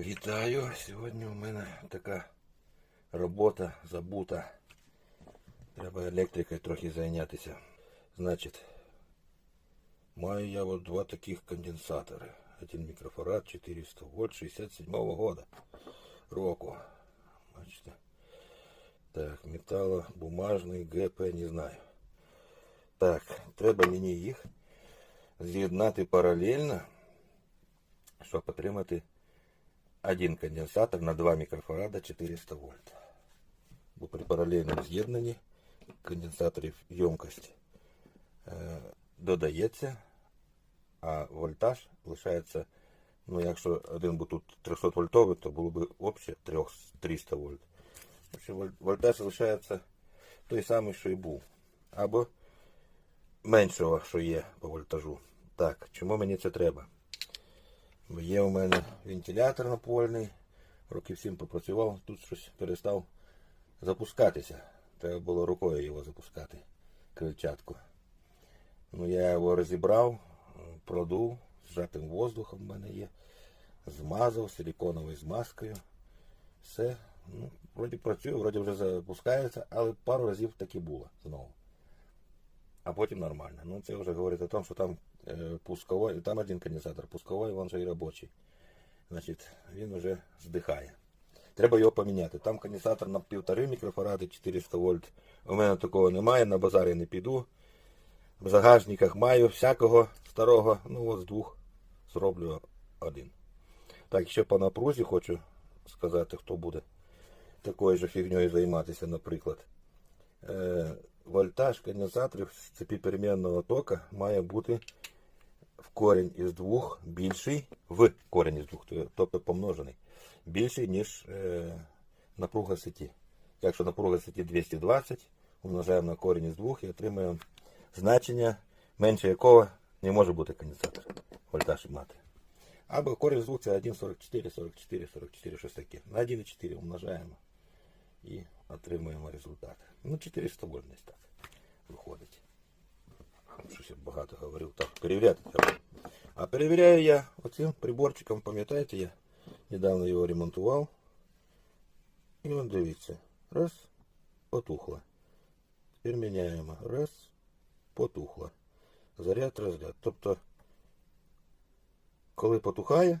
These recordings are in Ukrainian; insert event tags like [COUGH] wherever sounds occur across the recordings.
Вітаю! Сьогодні у мене така робота забута. Треба електрикою трохи зайнятися. Значить, маю я от два таких конденсатори. Один мікрофарад 400 вольт 67-го года року. Бачите. Так, металобумажний ГП, не знаю. Так, треба мені їх з'єднати паралельно, щоб отримати Один конденсатор на 2 мікрофарада 400 вольт. При паралельному з'єднанні конденсаторів ємкость е, додається, а вольтаж лишається, ну якщо один був тут 300 вольтовий, то було б обще 300 вольт. Вольтаж лишається той самий, що і був. Або меншого, що є по вольтажу. Так, чому мені це треба? Є у мене вентилятор напольний, років сім попрацював, тут щось перестав запускатися. Треба було рукою його запускати, крильчатку. Ну я його розібрав, продув, зжатим воздухом в мене є, змазав силіконовою змазкою. Все, ну, вроді працює, вроді вже запускається, але пару разів таки було знову. А потім нормально. Ну це вже говорить о том, що там пусковой, там один конденсатор пусковой, він же і робочий. Значить, він вже здихає. Треба його поміняти. Там конденсатор на півтори мікрофаради 400 вольт. У мене такого немає, на базар я не піду. В загажниках маю всякого старого, ну от з двох зроблю один. Так, ще по напрузі хочу сказати, хто буде такою же фігньою займатися, наприклад. Е, вольтаж конденсаторів з цепі перемінного тока має бути в корінь із двох більший, в корінь із двох, тобто помножений, більший, ніж е, напруга сеті. Якщо напруга сеті 220, умножаємо на корінь із двох і отримаємо значення, менше якого не може бути конденсатор. Вольтаж мати. Або корінь з двох це 1,44, 44, 44, щось таке. На 1,4 умножаємо і отримуємо результат. Ну, 400 вольт десь так виходить. Щось я багато говорив. Так, перевіряти треба. А перевіряю я оцим приборчиком, пам'ятаєте, я недавно його ремонтував. І он дивіться. Раз, потухло. Тепер міняємо. Раз, потухло. Заряд, розряд. Тобто, коли потухає,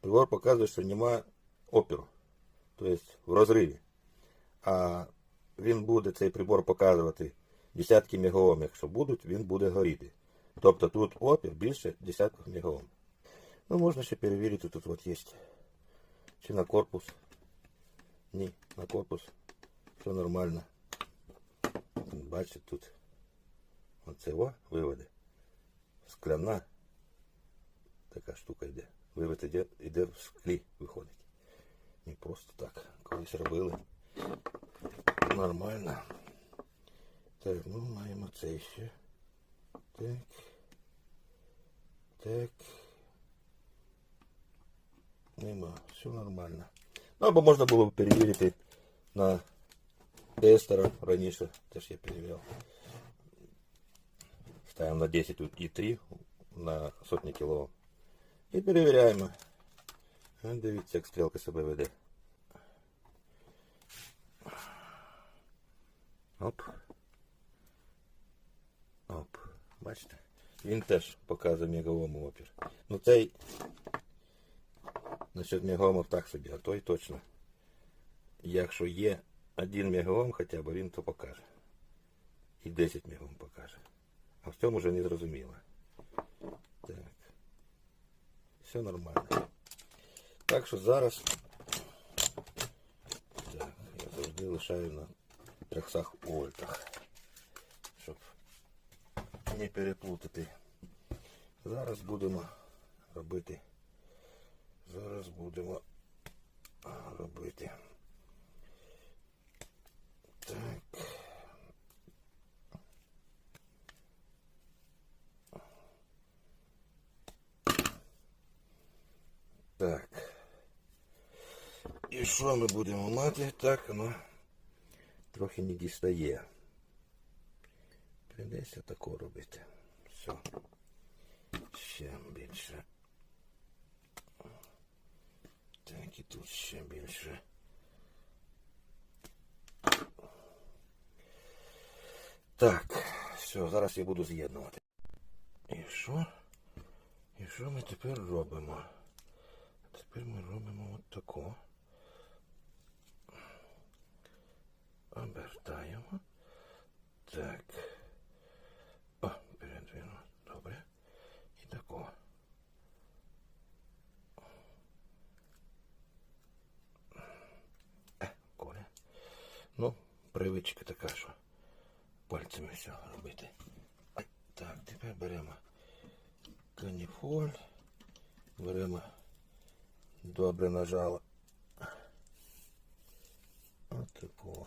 прибор показує, що немає опіру. Тобто в розриві. А він буде цей прибор показувати десятки мегаом, якщо будуть, він буде горіти. Тобто тут опір більше десятків мегаом. Ну, можна ще перевірити, тут от є. Чи на корпус. Ні, на корпус. Все нормально. Бачите, тут оце о, виводи. Скляна така штука йде. Вивод іде, іде в склі, виходить. Не просто так. Колись робили. Нормально. Так, ну маємо це ще. Так. Так. Нема. Все нормально. Ну, або можна було б перевірити на тестера раніше. Теж я перевіряв. Ставимо на 10 і 3 на сотні кіло. І перевіряємо. А, Дивіться, як стрілка себе веде. Оп. Оп. Бачите? Він теж показує мегаом опір. Ну цей насчет мегаомів так собі, а той точно. Якщо є один мегаом хоча б, він то покаже. І 10 мегаом покаже. А в цьому вже не зрозуміло. Так. Все нормально. Так що зараз так, я завжди лишаю на 300 вольтах, не переплутати. Зараз будемо робити. Зараз будемо робити. Так. Так. І що ми будемо мати? Так, воно трохи не дістає. Придеться тако робити. Все. Ще більше. Так. і тут ще більше. Так, все, зараз я буду з'єднувати. І що? І що ми тепер робимо? Тепер ми робимо от тако. Обертаємо. Так. О, передвину. Добре. І тако. Е, Коля. Ну, привичка така, що пальцями все робити. Так, тепер беремо каніфоль. Беремо добре нажало. Отако.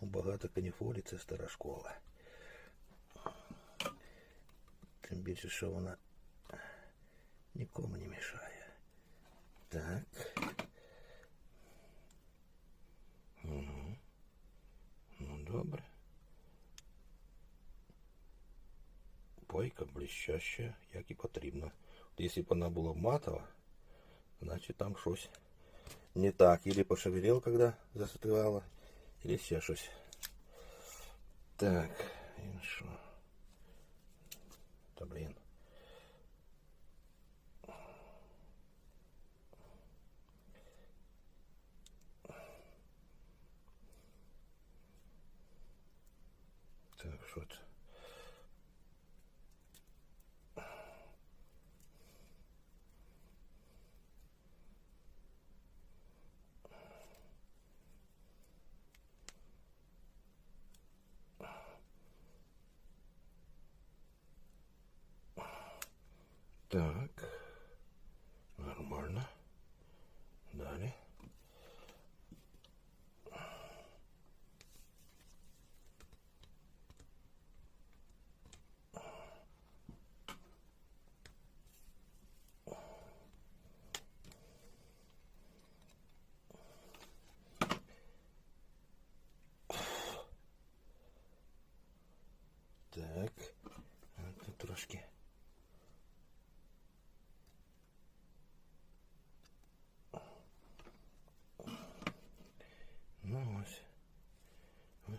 Ну, багато каніфолі це стара школа. Тим більше, що вона нікому не мішає. Так. Угу. Ну, добре. Бойка блищаща, як і потрібно. От Якщо б вона була матова, значить там щось не так. Или пошевелил, когда застывала, или ще щось. Так, і що? det blir. Так.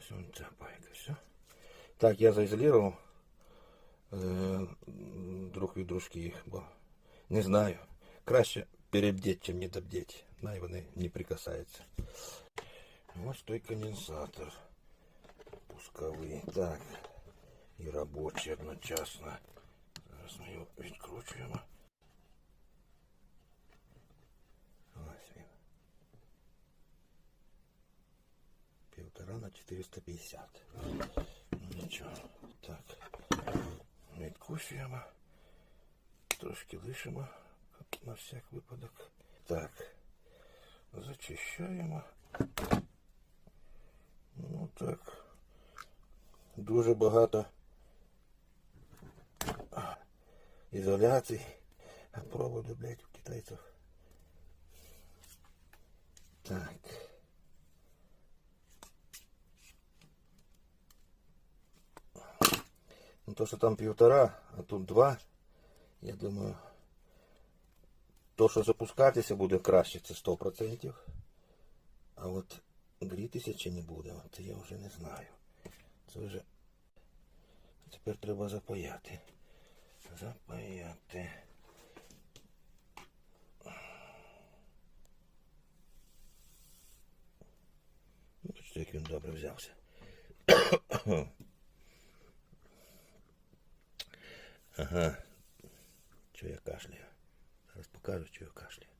Ось он ця пайка. Все. Так, я заізолував е, друг від дружки їх, бо не знаю. Краще перебдеть, чим не добдеть. Най вони не прикасаються. Ось той конденсатор пусковий. Так. І робочий одночасно. Зараз ми його відкручуємо. На 450. Ну нічого. Так. Відкусуємо. Трошки лишимо на всяк випадок. Так. Зачищаємо. Ну так. Дуже багато ізоляцій. Проводу, блядь, у китайців. Так. Ну, то, що там півтора, а тут два, я думаю, то, що запускатися буде краще, це 100%. А от грітися чи не буде, це я вже не знаю. Це вже тепер треба запаяти. Запаяти. Ну, як він добре взявся. Ага. Що я кашляю? Зараз покажу, що я кашляю.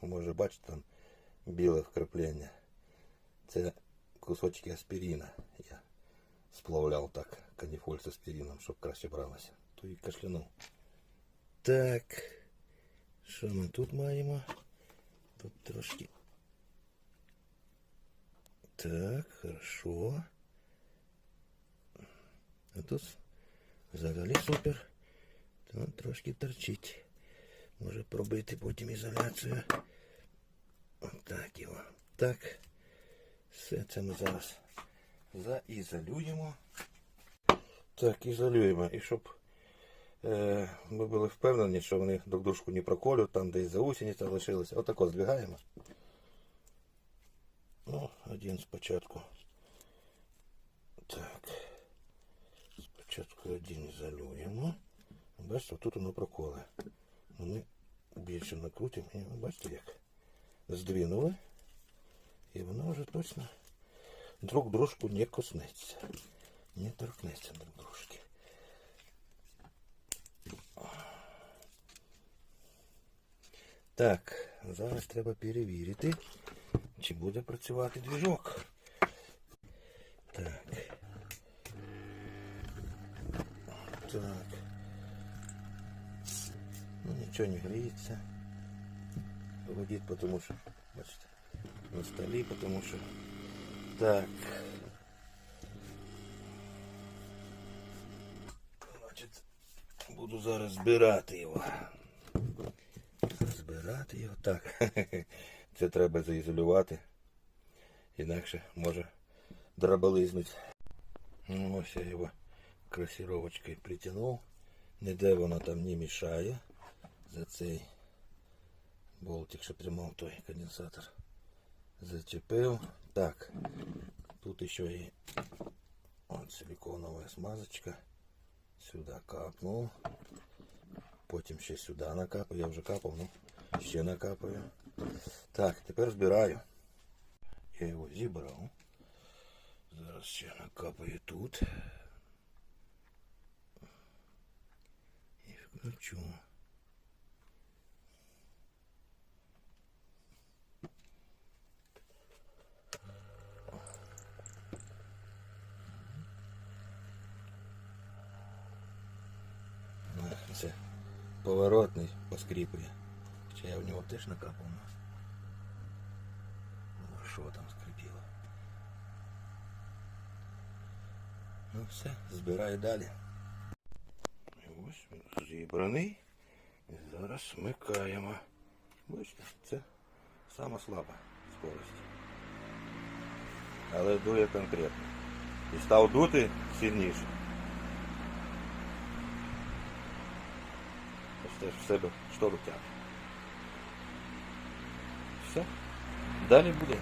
Ви Може бачите там біле вкраплення. Це кусочки аспірина. Я сплавляв так каніфоль з аспірином, щоб краще бралося. То і кашлянув. Так. Що ми тут маємо? Тут трошки. Так, хорошо. А тут взагалі супер. Там трошки торчить. Може пробити потім ізоляцію. Отак його. Так. Все це ми зараз заізолюємо. Так, ізолюємо. І щоб е, ми були впевнені, що вони друг дружку не проколють, там десь заусениця лишилася. Отако здвигаємо. Ну, один спочатку. Так. Один залюємо. Бачите, тут воно проколи. Ми більше накрутимо і бачите як. Здвинули. І воно вже точно друг дружку не коснеться. Не торкнеться друг дружки. Так, зараз треба перевірити, чи буде працювати движок. Так. Ну, нічого не гріється. Гудить, потому що, бачите, на столі, потому що. Так. Буду зараз збирати його. Збирати його так. [LAUGHS] Це треба заізолювати. Інакше може драболизнуть. Ну, ось я його красировочкою притягнув. Ніде воно там не мішає. За цей болтик, що тримав той конденсатор. Зачепив. Так. Тут ще і от силиконова смазочка. Сюди капнув. Потім ще сюди накапаю. Я вже капав, ну ще накапаю. Так, тепер збираю. Я його зібрав. Зараз ще накапаю тут. Ну, Це поворотний поскріпує. Чи я в нього теж накапав. Ну, що там скрипіло? Ну все, збираю далі. Зібраний. І зараз вмикаємо. Бачите, це сама слаба скорость. Але дує конкретно. І став дути сильніше. Ось теж в себе штору тягне. Все. Далі буде.